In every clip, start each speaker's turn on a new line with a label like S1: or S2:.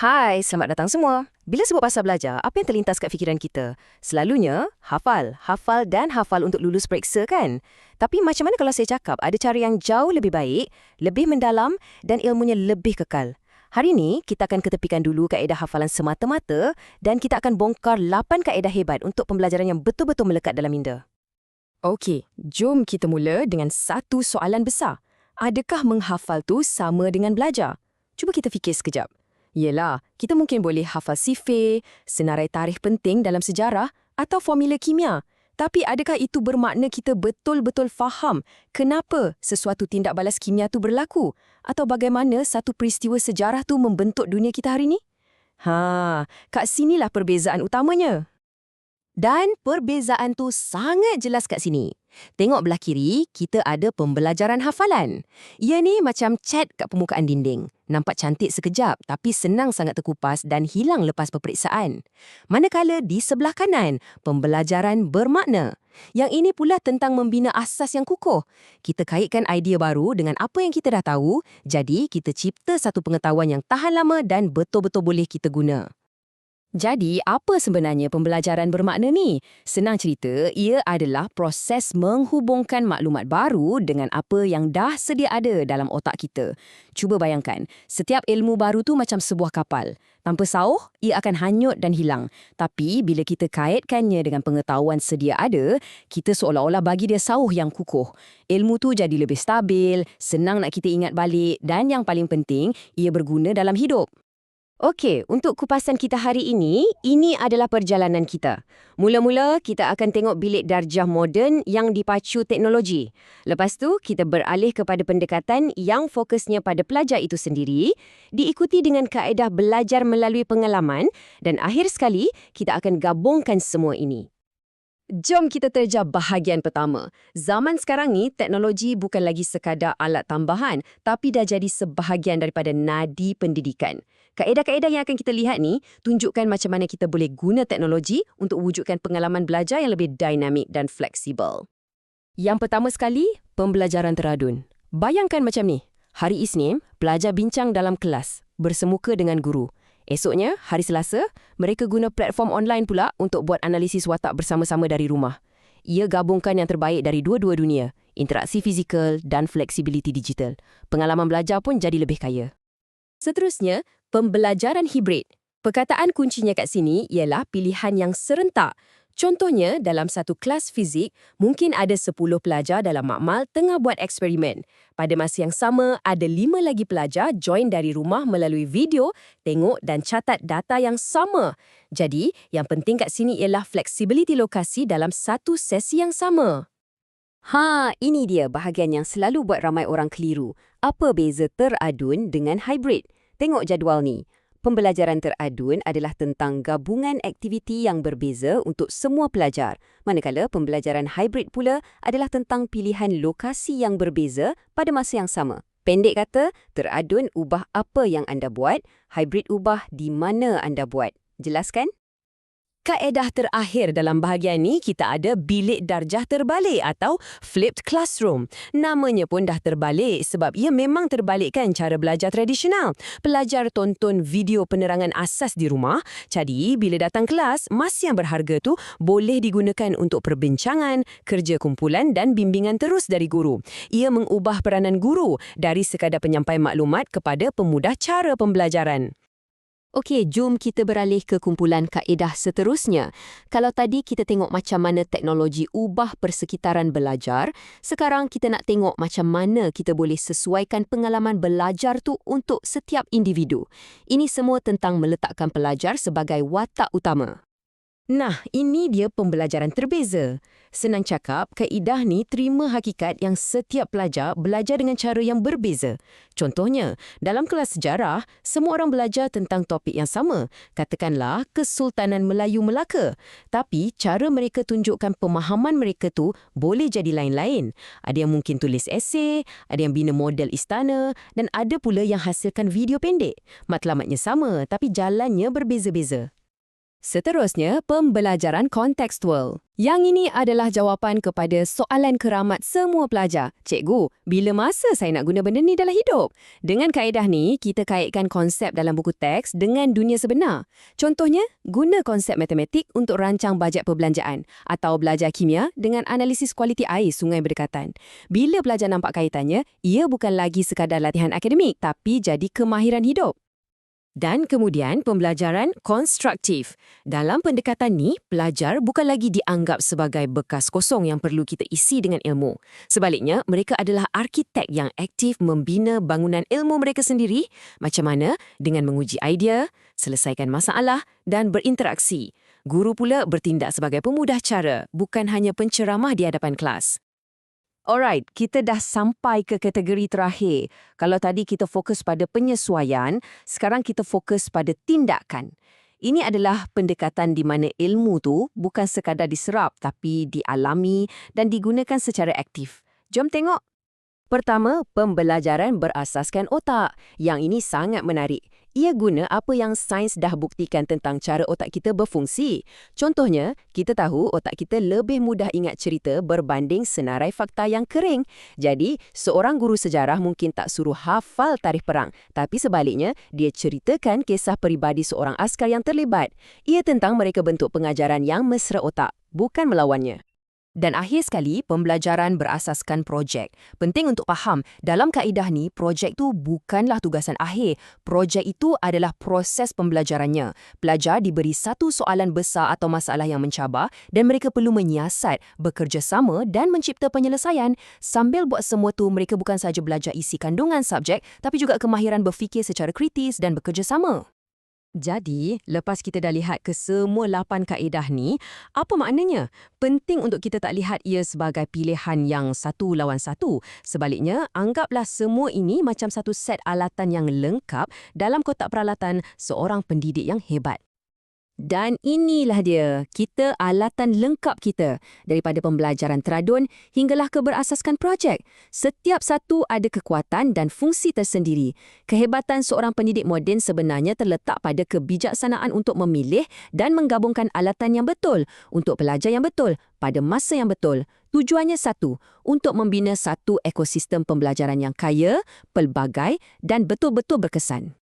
S1: Hai, selamat datang semua. Bila sebut pasal belajar, apa yang terlintas kat fikiran kita? Selalunya, hafal, hafal dan hafal untuk lulus periksa kan? Tapi macam mana kalau saya cakap ada cara yang jauh lebih baik, lebih mendalam dan ilmunya lebih kekal? Hari ini, kita akan ketepikan dulu kaedah hafalan semata-mata dan kita akan bongkar 8 kaedah hebat untuk pembelajaran yang betul-betul melekat dalam minda.
S2: Okey, jom kita mula dengan satu soalan besar. Adakah menghafal tu sama dengan belajar? Cuba kita fikir sekejap. Yelah, kita mungkin boleh hafal sifir, senarai tarikh penting dalam sejarah atau formula kimia. Tapi adakah itu bermakna kita betul-betul faham kenapa sesuatu tindak balas kimia tu berlaku? Atau bagaimana satu peristiwa sejarah tu membentuk dunia kita hari ini? Ha, kat sinilah perbezaan utamanya.
S1: Dan perbezaan tu sangat jelas kat sini. Tengok belah kiri, kita ada pembelajaran hafalan. Ia ni macam cat kat permukaan dinding. Nampak cantik sekejap tapi senang sangat terkupas dan hilang lepas peperiksaan. Manakala di sebelah kanan, pembelajaran bermakna. Yang ini pula tentang membina asas yang kukuh. Kita kaitkan idea baru dengan apa yang kita dah tahu, jadi kita cipta satu pengetahuan yang tahan lama dan betul-betul boleh kita guna.
S2: Jadi, apa sebenarnya pembelajaran bermakna ni? Senang cerita, ia adalah proses menghubungkan maklumat baru dengan apa yang dah sedia ada dalam otak kita. Cuba bayangkan, setiap ilmu baru tu macam sebuah kapal. Tanpa sauh, ia akan hanyut dan hilang. Tapi, bila kita kaitkannya dengan pengetahuan sedia ada, kita seolah-olah bagi dia sauh yang kukuh. Ilmu tu jadi lebih stabil, senang nak kita ingat balik dan yang paling penting, ia berguna dalam hidup.
S1: Okey, untuk kupasan kita hari ini, ini adalah perjalanan kita. Mula-mula, kita akan tengok bilik darjah moden yang dipacu teknologi. Lepas tu, kita beralih kepada pendekatan yang fokusnya pada pelajar itu sendiri, diikuti dengan kaedah belajar melalui pengalaman, dan akhir sekali, kita akan gabungkan semua ini.
S2: Jom kita terjah bahagian pertama. Zaman sekarang ni, teknologi bukan lagi sekadar alat tambahan, tapi dah jadi sebahagian daripada nadi pendidikan. Kaedah-kaedah yang akan kita lihat ni tunjukkan macam mana kita boleh guna teknologi untuk wujudkan pengalaman belajar yang lebih dinamik dan fleksibel. Yang pertama sekali, pembelajaran teradun. Bayangkan macam ni. Hari Isnin, pelajar bincang dalam kelas, bersemuka dengan guru. Esoknya, hari Selasa, mereka guna platform online pula untuk buat analisis watak bersama-sama dari rumah. Ia gabungkan yang terbaik dari dua-dua dunia, interaksi fizikal dan fleksibiliti digital. Pengalaman belajar pun jadi lebih kaya. Seterusnya, pembelajaran hibrid. Perkataan kuncinya kat sini ialah pilihan yang serentak. Contohnya, dalam satu kelas fizik, mungkin ada 10 pelajar dalam makmal tengah buat eksperimen. Pada masa yang sama, ada 5 lagi pelajar join dari rumah melalui video, tengok dan catat data yang sama. Jadi, yang penting kat sini ialah fleksibiliti lokasi dalam satu sesi yang sama.
S1: Ha, ini dia bahagian yang selalu buat ramai orang keliru. Apa beza teradun dengan hybrid? Tengok jadual ni. Pembelajaran teradun adalah tentang gabungan aktiviti yang berbeza untuk semua pelajar. Manakala pembelajaran hybrid pula adalah tentang pilihan lokasi yang berbeza pada masa yang sama. Pendek kata, teradun ubah apa yang anda buat, hybrid ubah di mana anda buat. Jelaskan?
S2: Kaedah terakhir dalam bahagian ini kita ada bilik darjah terbalik atau flipped classroom. Namanya pun dah terbalik sebab ia memang terbalikkan cara belajar tradisional. Pelajar tonton video penerangan asas di rumah, jadi bila datang kelas, masa yang berharga tu boleh digunakan untuk perbincangan, kerja kumpulan dan bimbingan terus dari guru. Ia mengubah peranan guru dari sekadar penyampai maklumat kepada pemudah cara pembelajaran.
S1: Okey, jom kita beralih ke kumpulan kaedah seterusnya. Kalau tadi kita tengok macam mana teknologi ubah persekitaran belajar, sekarang kita nak tengok macam mana kita boleh sesuaikan pengalaman belajar tu untuk setiap individu. Ini semua tentang meletakkan pelajar sebagai watak utama.
S2: Nah, ini dia pembelajaran terbeza. Senang cakap, kaedah ni terima hakikat yang setiap pelajar belajar dengan cara yang berbeza. Contohnya, dalam kelas sejarah, semua orang belajar tentang topik yang sama. Katakanlah, Kesultanan Melayu Melaka. Tapi, cara mereka tunjukkan pemahaman mereka tu boleh jadi lain-lain. Ada yang mungkin tulis esei, ada yang bina model istana, dan ada pula yang hasilkan video pendek. Matlamatnya sama, tapi jalannya berbeza-beza.
S1: Seterusnya, pembelajaran kontekstual. Yang ini adalah jawapan kepada soalan keramat semua pelajar. Cikgu, bila masa saya nak guna benda ni dalam hidup? Dengan kaedah ni, kita kaitkan konsep dalam buku teks dengan dunia sebenar. Contohnya, guna konsep matematik untuk rancang bajet perbelanjaan atau belajar kimia dengan analisis kualiti air sungai berdekatan. Bila pelajar nampak kaitannya, ia bukan lagi sekadar latihan akademik tapi jadi kemahiran hidup. Dan kemudian pembelajaran konstruktif. Dalam pendekatan ni, pelajar bukan lagi dianggap sebagai bekas kosong yang perlu kita isi dengan ilmu. Sebaliknya, mereka adalah arkitek yang aktif membina bangunan ilmu mereka sendiri, macam mana dengan menguji idea, selesaikan masalah dan berinteraksi. Guru pula bertindak sebagai pemudah cara, bukan hanya penceramah di hadapan kelas. Alright, kita dah sampai ke kategori terakhir. Kalau tadi kita fokus pada penyesuaian, sekarang kita fokus pada tindakan. Ini adalah pendekatan di mana ilmu tu bukan sekadar diserap tapi dialami dan digunakan secara aktif. Jom tengok. Pertama, pembelajaran berasaskan otak. Yang ini sangat menarik. Ia guna apa yang sains dah buktikan tentang cara otak kita berfungsi. Contohnya, kita tahu otak kita lebih mudah ingat cerita berbanding senarai fakta yang kering. Jadi, seorang guru sejarah mungkin tak suruh hafal tarikh perang. Tapi sebaliknya, dia ceritakan kisah peribadi seorang askar yang terlibat. Ia tentang mereka bentuk pengajaran yang mesra otak, bukan melawannya. Dan akhir sekali, pembelajaran berasaskan projek. Penting untuk faham, dalam kaedah ni, projek tu bukanlah tugasan akhir. Projek itu adalah proses pembelajarannya. Pelajar diberi satu soalan besar atau masalah yang mencabar dan mereka perlu menyiasat, bekerjasama dan mencipta penyelesaian. Sambil buat semua tu, mereka bukan saja belajar isi kandungan subjek, tapi juga kemahiran berfikir secara kritis dan bekerjasama. Jadi, lepas kita dah lihat ke semua lapan kaedah ni, apa maknanya? Penting untuk kita tak lihat ia sebagai pilihan yang satu lawan satu. Sebaliknya, anggaplah semua ini macam satu set alatan yang lengkap dalam kotak peralatan seorang pendidik yang hebat. Dan inilah dia, kita alatan lengkap kita daripada pembelajaran teradun hinggalah ke berasaskan projek. Setiap satu ada kekuatan dan fungsi tersendiri. Kehebatan seorang pendidik moden sebenarnya terletak pada kebijaksanaan untuk memilih dan menggabungkan alatan yang betul untuk pelajar yang betul pada masa yang betul. Tujuannya satu, untuk membina satu ekosistem pembelajaran yang kaya, pelbagai dan betul-betul berkesan.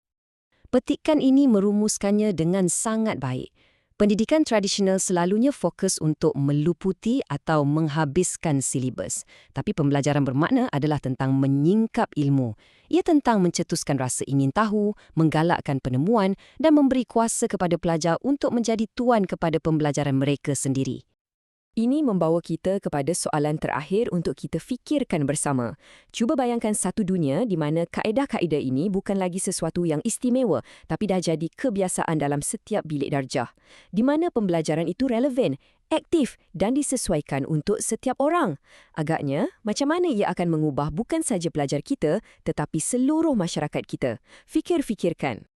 S1: Petikan ini merumuskannya dengan sangat baik. Pendidikan tradisional selalunya fokus untuk meluputi atau menghabiskan silibus. Tapi pembelajaran bermakna adalah tentang menyingkap ilmu. Ia tentang mencetuskan rasa ingin tahu, menggalakkan penemuan dan memberi kuasa kepada pelajar untuk menjadi tuan kepada pembelajaran mereka sendiri. Ini membawa kita kepada soalan terakhir untuk kita fikirkan bersama. Cuba bayangkan satu dunia di mana kaedah-kaedah ini bukan lagi sesuatu yang istimewa tapi dah jadi kebiasaan dalam setiap bilik darjah. Di mana pembelajaran itu relevan, aktif dan disesuaikan untuk setiap orang. Agaknya, macam mana ia akan mengubah bukan saja pelajar kita tetapi seluruh masyarakat kita? Fikir-fikirkan.